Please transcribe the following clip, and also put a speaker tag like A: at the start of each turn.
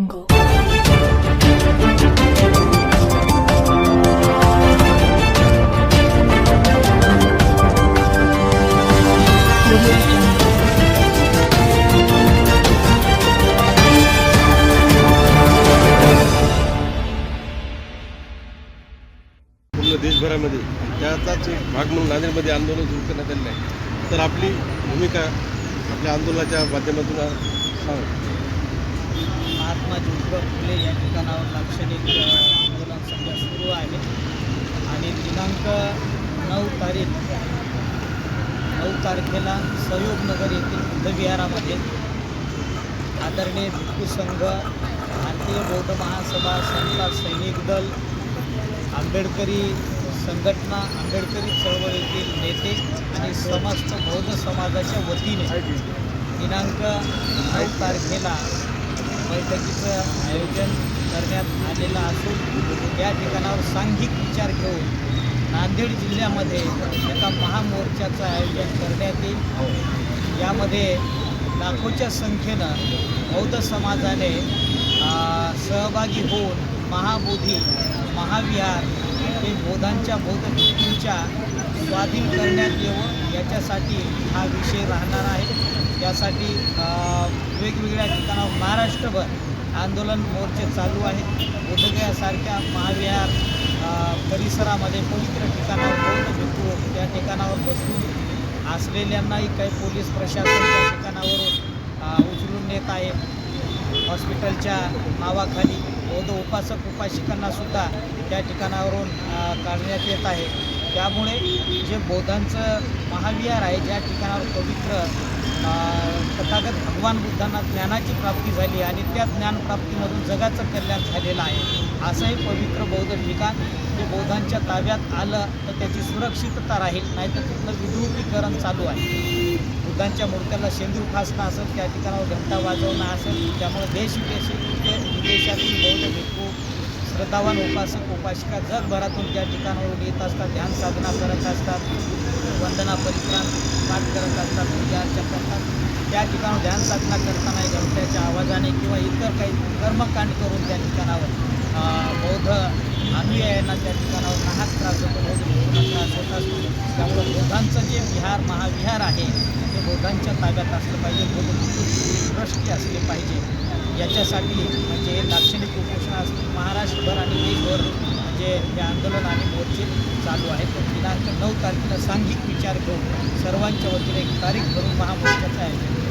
A: jungle.
B: पूर्ण देशभरामध्ये त्याचाच एक भाग म्हणून नांदेडमध्ये आंदोलन सुरू करण्यात आलेलं आहे तर आपली भूमिका आपल्या आंदोलनाच्या माध्यमातून सांग
C: महात्मा ज्योतिबा फुले या ठिकाणावर लाक्षणिक आंदोलन सध्या सुरू आहे. आणि दिनांक नऊ तारीख नऊ तारखेला सहयोगनगर येथील बुद्धविहारामध्ये आदरणीय भिक्खू संघ भारतीय बौद्ध महासभा संस्था सैनिक दल आंबेडकरी संघटना आंबेडकरी चळवळीतील नेते आणि समस्त बौद्ध समाजाच्या वतीने दिनांक नऊ तारखेला बैठकीचं आयोजन करण्यात आलेलं असून या ठिकाणावर सांघिक विचार घेऊन नांदेड जिल्ह्यामध्ये एका महामोर्चाचं आयोजन करण्यात येईल. यामध्ये लाखोच्या संख्येनं बौद्ध समाजाने सहभागी होऊन महाबोधी महाविहार हे बोधांच्या बौद्ध स्वाधीन करण्यात येऊन याच्यासाठी हा विषय राहणार आहे. यासाठी वेगवेगळ्या ठिकाणावर महाराष्ट्रभर आंदोलन मोर्चे चालू आहेत. बोधगयासारख्या महाविहार परिसरामध्ये पवित्र ठिकाणावर बौद्ध भिक्खू त्या ठिकाणावर बसून असलेल्यांनाही काही पोलीस प्रशासन त्या ठिकाणावरून उचलून नेत आहे. हॉस्पिटलच्या नावाखाली बौद्ध उपासक उपासिकांना सुद्धा त्या ठिकाणावरून काढण्यात येत आहे. त्यामुळे जे बौद्धांचं महाविहार आहे ज्या ठिकाणावर पवित्र तथागत भगवान बुद्धांना ज्ञानाची प्राप्ती झाली आणि त्या ज्ञानप्राप्तीमधून जगाचं कल्याण झालेलं आहे. असंही पवित्र बौद्ध ठिकाण जे बौद्धांच्या ताब्यात आलं तर त्याची सुरक्षितता राहील नाही तर तिथलं विद्रुपीकरण चालू आहे. बुद्धांच्या मूर्त्याला शेंदूर फासणं असेल त्या ठिकाणावर घंटा वाजवणं असेल त्यामुळे देश विदेशी विदेशातील बौद्ध भिक्खू श्रद्धावान उपासक उपासिका जगभरातून त्या ठिकाणावर येत असतात ध्यान साधना करत असतात वंदना परिक्रांत पाठ करत असतात पूजा अर्चा करतात. त्या ठिकाणावर ध्यान साधना करताना घंट्याच्या आवाजाने किंवा इतर काही कर्मकांड करून त्या ठिकाणावर बौद्ध अनुयायांना त्या ठिकाणावर नाहक त्रास होतो बौद्ध भिक्खूंना असतो त्यामुळे बौद्धांचं जे विहार महाविहार आहे ते बौद्धांच्या ताब्यात असलं पाहिजे बौद्ध भिक्खूंची असले पाहिजे. याच्यासाठी म्हणजे दाक्षिणिक उपोषण असतील महाराष्ट्रभर आणि देशभर म्हणजे हे आंदोलन आणि मोर्चे चालू आहेत दिनांक नऊ तारखेला सांघिक विचार घेऊन सर्वांच्या वतीने एक तारीख भरून महामोर्चाचं आयोजन